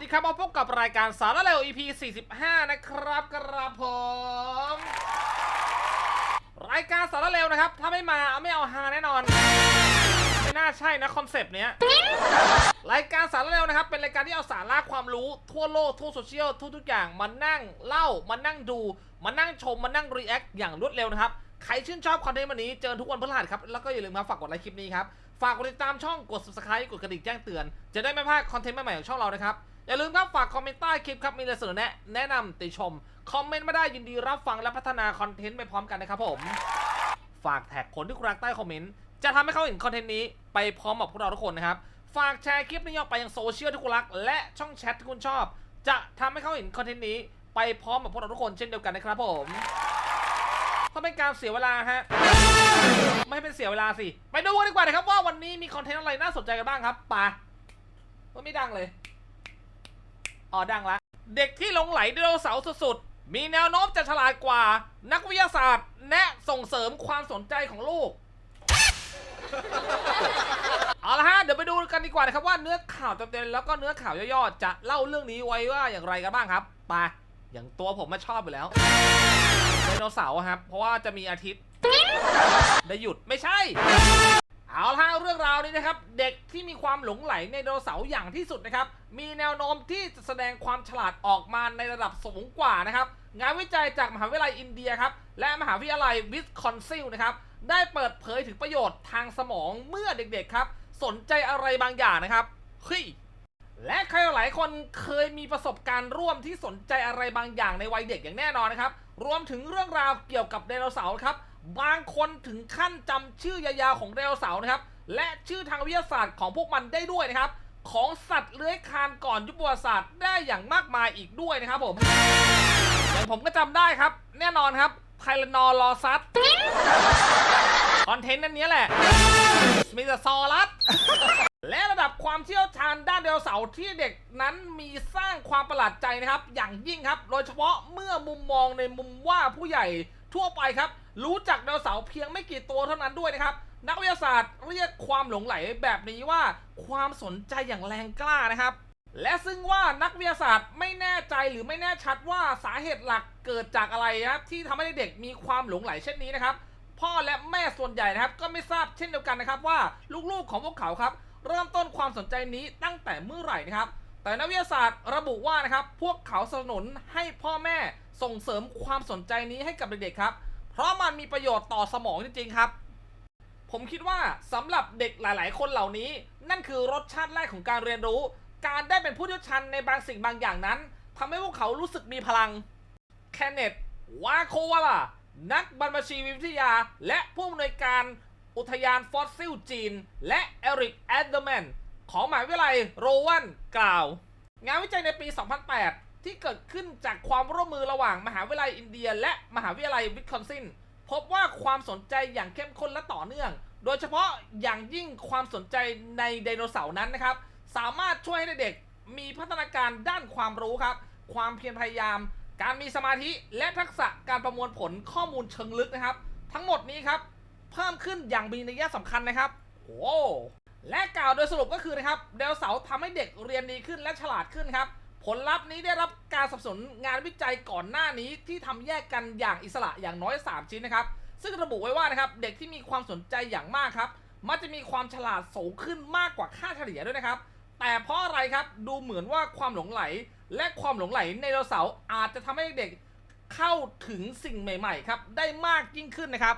ดีครับมาพบกับรายการสาระเร็ว EP 45 นะครับกระผมรายการสาระเร็วนะครับ ถ้าไม่มาเอาไม่เอาฮาแน่นอน ไม่น่าใช่นะคอนเซปต์เนี้ยรายการสาระเร็วนะครับ เป็นรายการที่เอาสาระความรู้ทั่วโลกทั่วโซเชียลทุกทุกอย่างมานั่งเล่ามานั่งดูมานั่งชมมานั่งรีแอคอย่างรวดเร็วนะครับใครชื่นชอบคอนเทนต์วันนี้เจอทุกวันพฤหัสครับ แล้วก็อย่าลืมมาฝากกดไลค์คลิปนี้ครับ ฝากกดติดตามช่องกด subscribe กดกระดิ่งแจ้งเตือน จะได้ไม่พลาดคอนเทนต์ใหม่ๆของช่องเรานะครับ อย่าลืมครับฝากคอมเมนต์ใต้คลิปครับมีอะไรเสนอแนะแนะนำติชม คอมเมนต์มาได้ยินดีรับฟังและพัฒนาคอนเทนต์ไปพร้อมกันนะครับผม ฝากแท็กคนที่คุณรักใต้คอมเมนต์จะทำให้เขาเห็นคอนเทนต์นี้ไปพร้อมกับพวกเราทุกคนนะครับ ฝากแชร์คลิปนี้ออกไปยังโซเชียลที่คุณรัก และช่องแชทที่คุณชอบ จะทำให้เขาเห็นคอนเทนต์นี้ไปพร้อมกับพวกเราทุกคนเช่นเดียวกันนะครับผมถ้าเป็นการเสียเวลาฮะ ไม่ให้เป็นเสียเวลาสิ ไปดูกันดีกว่านะครับว่าวันนี้มีคอนเทนต์อะไรน่าสนใจกันบ้างครับปะว่าไม่ดังเลย อ๋อดังละ เด็กที่หลงไหลไดโนเสาร์สุดๆ มีแนวโน้มจะฉลาดกว่า นักวิทยาศาสตร์ แนะส่งเสริมความสนใจของลูก เอาละฮะ เดี๋ยวไปดูกันดีกว่านะครับว่าเนื้อข่าวเต็มๆแล้วก็เนื้อข่าวย่อๆ จะเล่าเรื่องนี้ไว้ว่าอย่างไรกันบ้างครับไปอย่างตัวผมมาชอบอยู่แล้วไดโนเสาร์ครับ เพราะว่าจะมีอาทิตย์ ได้หยุดไม่ใช่ นี้นะครับ เด็กที่มีความหลงไหลในไดโนเสาร์อย่างที่สุดนะครับ มีแนวโน้มที่จะแสดงความฉลาดออกมาในระดับสูงกว่านะครับ งานวิจัยจากมหาวิทยาลัยอินเดียครับ และมหาวิทยาลัยวิสคอนซิลนะครับ ได้เปิดเผยถึงประโยชน์ทางสมองเมื่อเด็กๆครับ สนใจอะไรบางอย่างนะครับเฮ้ยและใครหลายคนเคยมีประสบการณ์ร่วมที่สนใจอะไรบางอย่างในวัยเด็กอย่างแน่นอนนะครับ รวมถึงเรื่องราวเกี่ยวกับไดโนเสาร์ครับ บางคนถึงขั้นจำชื่อยาวๆของไดโนเสาร์นะครับ และชื่อทางวิทยาศาสตร์ของพวกมันได้ด้วยนะครับ ของสัตว์เลื้อยคลานก่อนยุคประวัติศาสตร์ได้อย่างมากมายอีกด้วยนะครับผมอย่างผมก็จำได้ครับ แน่นอนครับไทรนอรอซัสคอนเทนต์นั้นนี้แหละมีแต่ซอรัสและระดับความเชี่ยวชาญด้านไดโนเสาที่เด็กนั้นมีสร้างความประหลาดใจนะครับ อย่างยิ่งครับ โดยเฉพาะเมื่อมุมมองในมุมว่าผู้ใหญ่ทั่วไปครับ รู้จักไดโนเสาเพียงไม่กี่ตัวเท่านั้นด้วยนะครับ นักวิทยาศาสตร์เรียกความหลงไหลแบบนี้ว่าความสนใจอย่างแรงกล้านะครับ และซึ่งว่านักวิทยาศาสตร์ไม่แน่ใจหรือไม่แน่ชัดว่าสาเหตุหลักเกิดจากอะไรนะครับที่ทำให้เด็กมีความหลงไหลเช่นนี้นะครับ พ่อและแม่ส่วนใหญ่นะครับ ก็ไม่ทราบเช่นเดียวกันนะครับว่าลูกๆของพวกเขาครับ เริ่มต้นความสนใจนี้ตั้งแต่เมื่อไหร่นะครับ แต่นักวิทยาศาสตร์ระบุว่านะครับพวกเขาสนับสนุนให้พ่อแม่ส่งเสริมความสนใจนี้ให้กับเด็กๆครับ เพราะมันมีประโยชน์ต่อสมองจริงๆครับ ผมคิดว่าสำหรับเด็กหลาย ๆ คนเหล่านี้ นั่นคือรสชาติแรกของการเรียนรู้ การได้เป็นผู้เชี่ยวชาญในบางสิ่งบางอย่างนั้นทำให้พวกเขารู้สึกมีพลัง แคนเนตวาโควาล่านักบรรพชีวิทยา และผู้อำนวยการอุทยานฟอสซิลจีน และเอริกแอดเดอร์แมนของมหาวิทยาลัยโรวันกล่าว งานวิจัยในปี 2008 ที่เกิดขึ้นจากความร่วมมือระหว่างมหาวิทยาลัยอินเดีย และมหาวิทยาลัยวิสคอนซิน พบว่าความสนใจอย่างเข้มข้นและต่อเนื่อง โดยเฉพาะอย่างยิ่งความสนใจในไดโนเสาร์นั้นนะครับ สามารถช่วยให้เด็กมีพัฒนาการด้านความรู้ครับ ความเพียรพยายาม การมีสมาธิและทักษะการประมวลผลข้อมูลเชิงลึกนะครับ ทั้งหมดนี้ครับ เพิ่มขึ้นอย่างมีนัยสำคัญนะครับโอ้และกล่าวโดยสรุปก็คือนะครับไดโนเสาร์ทำให้เด็กเรียนดีขึ้นและฉลาดขึ้นครับ ผลลัพธ์นี้ได้รับการสนับสนุนงานวิจัยก่อนหน้านี้ที่ทำแยกกันอย่างอิสระอย่างน้อย 3 ชิ้นนะครับ ซึ่งระบุไว้ว่านะครับเด็กที่มีความสนใจอย่างมากครับมักจะมีความฉลาดสูงขึ้นมากกว่าค่าเฉลี่ยด้วยนะครับ แต่เพราะอะไรครับดูเหมือนว่าความหลงไหล และความหลงไหลในไดโนเสาร์อาจจะทำให้เด็กเข้าถึงสิ่งใหม่ๆครับได้มากยิ่งขึ้นนะครับ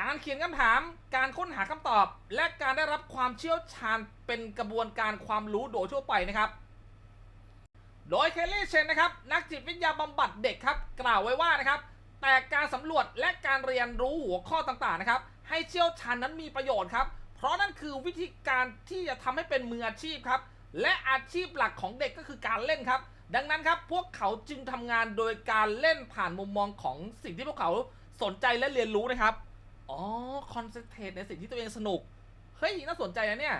การเขียนคำถาม การค้นหาคำตอบ และการได้รับความเชี่ยวชาญเป็นกระบวนการความรู้โดยทั่วไปนะครับ โดยเคลลี่เชนนะครับนักจิตวิทยาบำบัดเด็กครับกล่าวไว้ว่านะครับแต่การสำรวจและการเรียนรู้หัวข้อต่างๆนะครับให้เชี่ยวชาญนั้นมีประโยชน์ครับ เพราะนั่นคือวิธีการที่จะทำให้เป็นมืออาชีพครับ และอาชีพหลักของเด็กก็คือการเล่นครับ ดังนั้นครับพวกเขาจึงทำงานโดยการเล่นผ่านมุมมองของสิ่งที่พวกเขาสนใจและเรียนรู้นะครับ อ๋อคอนเซนเทรตในสิ่งที่ตัวเองสนุก เฮ้ยน่าสนใจนะเนี่ย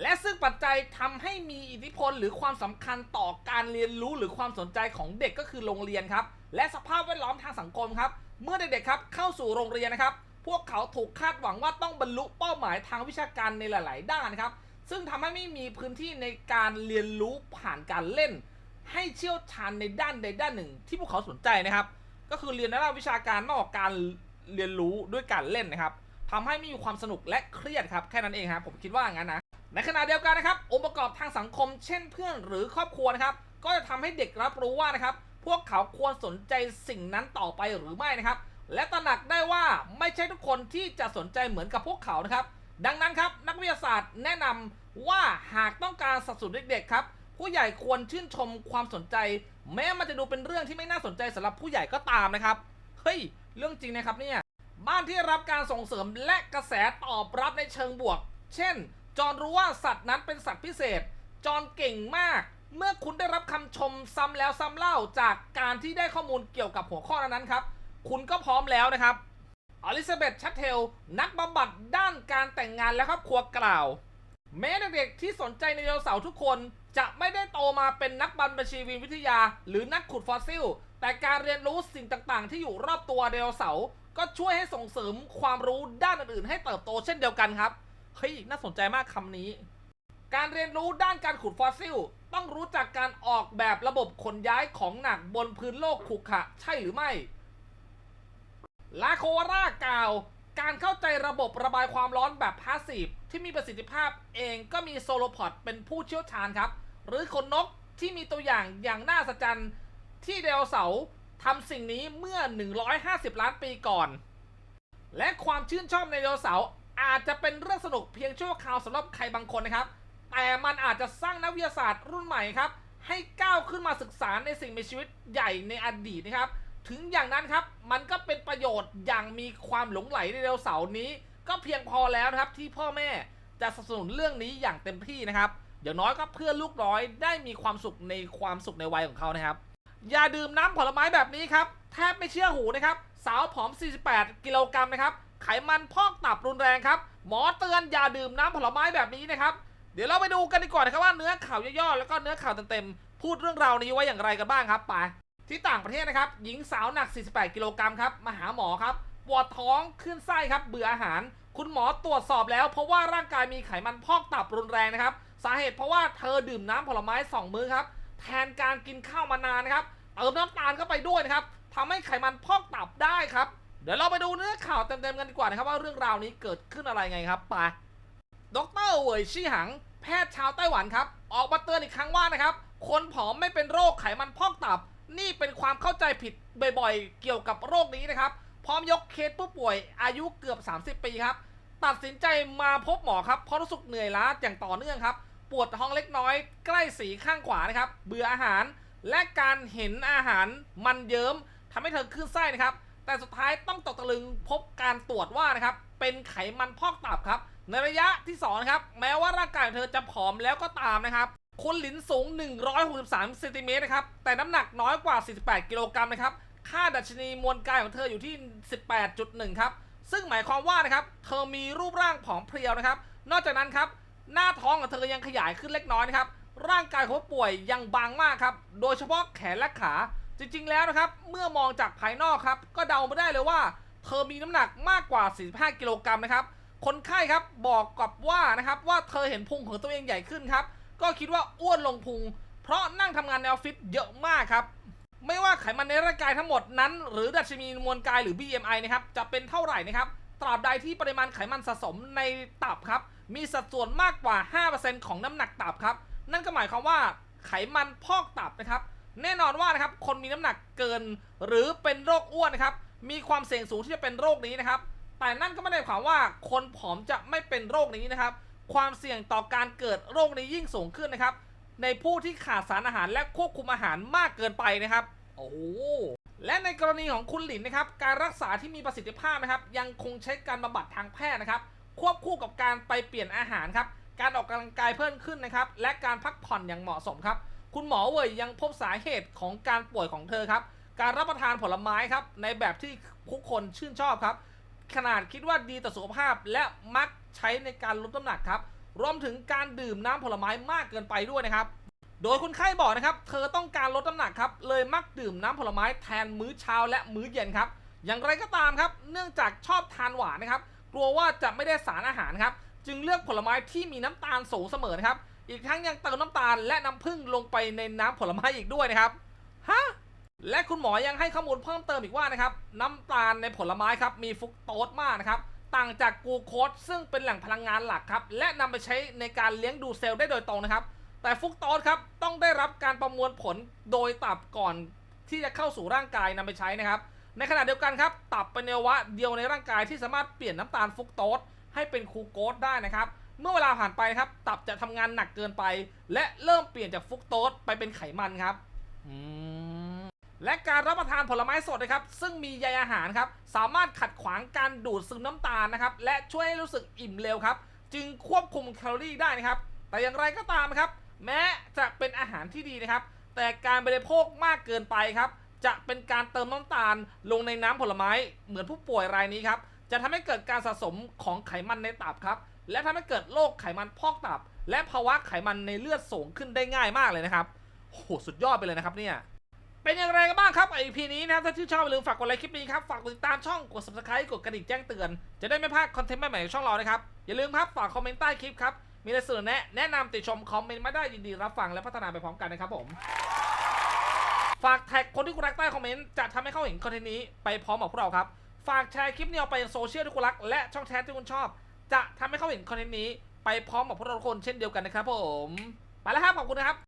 และซึ่งปัจจัยทำให้มีอิทธิพลหรือความสำคัญต่อการเรียนรู้หรือความสนใจของเด็กก็คือโรงเรียนครับ และสภาพแวดล้อมทางสังคมครับ เมื่อเด็กๆครับเข้าสู่โรงเรียนนะครับ พวกเขาถูกคาดหวังว่าต้องบรรลุเป้าหมายทางวิชาการในหลาย ๆ ด้านครับ ซึ่งทำให้ไม่มีพื้นที่ในการเรียนรู้ผ่านการเล่น ให้เชี่ยวชาญในด้านใดด้านหนึ่ง ที่พวกเขาสนใจนะครับ ก็คือเรียนในด้านวิชาการมากกว่าการเรียนรู้ด้วยการเล่นนะครับทำให้ไม่มีความสนุกและเครียดครับแค่นั้นเองครับผมคิดว่างั้นนะ ในขณะเดียวกันนะครับองค์ประกอบทางสังคม เช่นเพื่อนหรือครอบครัวนะครับ ก็จะทำให้เด็กรับรู้ว่านะครับ พวกเขาควรสนใจสิ่งนั้นต่อไปหรือไม่นะครับ และตระหนักได้ว่าไม่ใช่ทุกคนที่จะสนใจเหมือนกับพวกเขานะครับ ดังนั้นครับนักวิทยาศาสตร์แนะนำว่าหากต้องการสนับสนุนเด็กๆครับผู้ใหญ่ควรชื่นชมความสนใจ แม้มันจะดูเป็นเรื่องที่ไม่น่าสนใจสำหรับผู้ใหญ่ก็ตามนะครับเฮ้ยเรื่องจริงนะครับเนี่ยบ้านที่รับการส่งเสริมและกระแสตอบรับในเชิงบวก เช่น จอนรู้ว่าสัตว์นั้นเป็นสัตว์พิเศษ จอนเก่งมาก เมื่อคุณได้รับคำชมซ้ำแล้วซ้ำเล่าจากการที่ได้ข้อมูลเกี่ยวกับหัวข้อนั้นๆครับ คุณก็พร้อมแล้วนะครับอลิซาเบธชัตเทล นักบำบัดด้านการแต่งงานและครอบครัวกล่าว แม้เด็กๆที่สนใจในไดโนเสาร์ทุกคนจะไม่ได้โตมาเป็นนักบัญชีวิทยา หรือนักขุดฟอสซิล แต่การเรียนรู้สิ่งต่างๆ ที่อยู่รอบตัวไดโนเสาร์ก็ช่วยให้ส่งเสริมความรู้ด้านอื่นๆ ให้เติบโตเช่นเดียวกันครับ เฮ้ย น่าสนใจมากคำนี้ การเรียนรู้ด้านการขุดฟอสซิล ต้องรู้จักการออกแบบระบบขนย้ายของหนักบนพื้นโลกขรุขระใช่หรือไม่ ลาโควาร่ากล่าว การเข้าใจระบบระบายความร้อนแบบพาสซีฟที่มีประสิทธิภาพเองก็มีโซโลพอดเป็นผู้เชี่ยวชาญครับ หรือขนนกที่มีตัวอย่างอย่างน่าสะใจรรย์ที่ไดโนเสาร์ทำสิ่งนี้เมื่อ 150 ล้านปีก่อน และความชื่นชอบในไดโนเสาร์ อาจจะเป็นเรื่องสนุกเพียงชั่วคราวสำหรับใครบางคนนะครับ แต่มันอาจจะสร้างนักวิทยาศาสตร์รุ่นใหม่ครับ ให้ก้าวขึ้นมาศึกษาในสิ่งมีชีวิตใหญ่ในอดีตนะครับ ถึงอย่างนั้นครับ มันก็เป็นประโยชน์อย่างมีความหลงไหลในไดโนเสาร์นี้ ก็เพียงพอแล้วนะครับที่พ่อแม่จะสนับสนุนเรื่องนี้อย่างเต็มที่นะครับอย่างน้อยก็เพื่อลูกน้อยได้มีความสุขในความสุขในวัยของเขานะครับ อย่าดื่มน้ำผลไม้แบบนี้ครับแทบไม่เชื่อหูนะครับ สาวผอม 48 กิโลกรัมนะครับ ไขมันพอกตับรุนแรงครับ หมอเตือนอย่าดื่มน้ำผลไม้แบบนี้นะครับ เดี๋ยวเราไปดูกันดีกว่านะครับว่าเนื้อข่าวย่อๆแล้วก็เนื้อข่าวเต็มๆพูดเรื่องราวนี้ไว้อย่างไรกันบ้างครับไปที่ต่างประเทศนะครับ หญิงสาวหนัก 48 กิโลกรัมครับมาหาหมอครับปวดท้องขึ้นไส้ครับ เบื่ออาหาร คุณหมอตรวจสอบแล้ว เพราะว่าร่างกายมีไขมันพอกตับรุนแรงนะครับ สาเหตุเพราะว่าเธอดื่มน้ำผลไม้ 2 มื้อครับ แทนการกินข้าวมานานนะครับ เติมน้ำตาลเข้าไปด้วยนะครับทำให้ไขมันพอกตับได้ครับ เดี๋ยวเราไปดูเนื้อข่าวเต็มๆกันดีกว่านะครับว่าเรื่องราวนี้เกิดขึ้นอะไรไงครับไปดรเวยชี่หัง แพทย์ชาวไต้หวันครับ ออกมาเตือนอีกครั้งว่านะครับ คนผอมไม่เป็นโรคไขมันพอกตับ นี่เป็นความเข้าใจผิดบ่อยๆ เกี่ยวกับโรคนี้นะครับ พร้อมยกเคสผู้ป่วยอายุเกือบ 30 ปีครับ ตัดสินใจมาพบหมอครับเพราะรู้สึกเหนื่อยล้าอย่างต่อเนื่องครับ ปวดท้องเล็กน้อย ใกล้สีข้างขวานะครับ เบื่ออาหาร และการเห็นอาหารมันเยิ้มทำให้เธอขึ้นไส้นะครับ แต่สุดท้ายต้องตกตะลึงพบการตรวจว่านะครับ เป็นไขมันพอกตับครับ ในระยะที่2นะครับ แม้ว่าร่างกายของเธอจะผอมแล้วก็ตามนะครับคุณหลินสูง 163เซนติเมตรนะครับ แต่น้ำหนักน้อยกว่า 48 กิโลกรัมนะครับ ค่าดัชนีมวลกายของเธออยู่ที่ 18.1 ครับ ซึ่งหมายความว่านะครับ เธอมีรูปร่างผอมเพรียวนะครับ นอกจากนั้นครับ หน้าท้องของเธอยังขยายขึ้นเล็กน้อยนะครับ ร่างกายของผู้ป่วยยังบางมากครับ โดยเฉพาะแขนและขา จริงๆแล้วนะครับ เมื่อมองจากภายนอกครับ ก็เดาไม่ได้เลยว่า เธอมีน้ำหนักมากกว่า 45 กิโลกรัมนะครับ คนไข้ครับบอกกับว่านะครับว่าเธอเห็นพุงของตัวเองใหญ่ขึ้นครับ ก็คิดว่าอ้วนลงพุง เพราะนั่งทำงานในออฟฟิศเยอะมากครับ ไม่ว่าไขมันในร่างกายทั้งหมดนั้น หรือดัชนีมวลกายหรือ BMI นะครับ จะเป็นเท่าไหร่นะครับ ตราบใดที่ปริมาณไขมันสะสมในตับครับ มีสัดส่วนมากกว่า 5%ของน้ำหนักตับครับ นั่นก็หมายความว่าไขมันพอกตับนะครับ แน่นอนว่านะครับคนมีน้ำหนักเกิน หรือเป็นโรคอ้วนนะครับมีความเสี่ยงสูงที่จะเป็นโรคนี้นะครับ แต่นั่นก็ไม่ได้หมายความว่าคนผอมจะไม่เป็นโรคนี้นะครับ ความเสี่ยงต่อการเกิดโรคนี้ยิ่งสูงขึ้นนะครับ ในผู้ที่ขาดสารอาหารและควบคุมอาหารมากเกินไปนะครับ โอ้และในกรณีของคุณหลินนะครับ การรักษาที่มีประสิทธิภาพนะครับ ยังคงใช้การบำบัดทางแพทย์นะครับ ควบคู่กับการไปเปลี่ยนอาหารครับ การออกกำลังกายเพิ่มขึ้นนะครับ และการพักผ่อนอย่างเหมาะสมครับ คุณหมอเวยยังพบสาเหตุของการป่วยของเธอครับ การรับประทานผลไม้ครับ ในแบบที่ทุกคนชื่นชอบครับ ขนาดคิดว่าดีต่อสุขภาพและมักใช้ในการลดน้ำหนักครับ รวมถึงการดื่มน้ำผลไม้มากเกินไปด้วยนะครับ โดยคนไข้บอกนะครับ เธอต้องการลดน้ำหนักครับ เลยมักดื่มน้ำผลไม้แทนมื้อเช้าและมื้อเย็นครับ อย่างไรก็ตามครับ เนื่องจากชอบทานหวานนะครับ กลัวว่าจะไม่ได้สารอาหารครับ จึงเลือกผลไม้ที่มีน้ำตาลสูงเสมอนะครับ อีกทั้งยังเติมน้ำตาลและน้ำผึ้งลงไปในน้ำผลไม้อีกด้วยนะครับ ฮะ และคุณหมอยังให้ข้อมูลเพิ่มเติมอีกว่านะครับ น้ำตาลในผลไม้ครับมีฟรุกโตสมากนะครับ ต่างจากกูโคสซึ่งเป็นแหล่งพลังงานหลักครับ และนำไปใช้ในการเลี้ยงดูเซลล์ได้โดยตรงนะครับ แต่ฟรุกโตสครับต้องได้รับการประมวลผลโดยตับก่อนที่จะเข้าสู่ร่างกายนำไปใช้นะครับ ในขณะเดียวกันครับ ตับเป็นอวัยวะเดียวในร่างกายที่สามารถเปลี่ยนน้ำตาลฟรุกโตสให้เป็นกูโคสได้นะครับ เมื่อเวลาผ่านไปครับ ตับจะทำงานหนักเกินไป และเริ่มเปลี่ยนจากฟรุกโตสไปเป็นไขมันครับ อืม และการรับประทานผลไม้สดนะครับ ซึ่งมีใยอาหารครับ สามารถขัดขวางการดูดซึมน้ำตาลนะครับ และช่วยให้รู้สึกอิ่มเร็วครับ จึงควบคุมแคลอรี่ได้นะครับ แต่อย่างไรก็ตามครับ แม้จะเป็นอาหารที่ดีนะครับ แต่การบริโภคมากเกินไปครับ จะเป็นการเติมน้ำตาลลงในน้ำผลไม้เหมือนผู้ป่วยรายนี้ครับ จะทำให้เกิดการสะสมของไขมันในตับครับ และทำให้เกิดโรคไขมันพอกตับ และภาวะไขมันในเลือดสูงขึ้นได้ง่ายมากเลยนะครับโหสุดยอดไปเลยนะครับเนี่ย เป็นอย่างไรกันบ้างครับไอพีนี้นะครับถ้าที่นชอบอย่าลืมฝากกดไลค์คลิปนี้ครับ ฝากกดติดตามช่อง กด subscribe กดกระดิ่งแจ้งเตือน จะได้ไม่พลาดคอนเทนต์ใหม่ๆของช่องเรานะครับ อย่าลืมครับฝากคอมเมนต์ใต้คลิปครับ มีอะไรเสนอแนะแนะนำติชมคอมเมนต์มาได้ยินดีรับฟังและพัฒนาไปพร้อมกันนะครับผม ฝากแท็กคนที่คุณรักใต้คอมเมนต์จะทำให้เขาเห็นคอนเทนต์นี้ไปพร้อมกับพวกเราครับ ฝากแชร์คลิปนี้ออกไปยังโซเชียลที่คุณรักและช่องแชทที่คุณชอบ จะทำให้เขาเห็นคอนเทนต์นี้ ไปพร้อมกับพวกเราทุกคนเช่นเดียวกันนะครับผม ไปแล้วครับ ขอบคุณนะครับ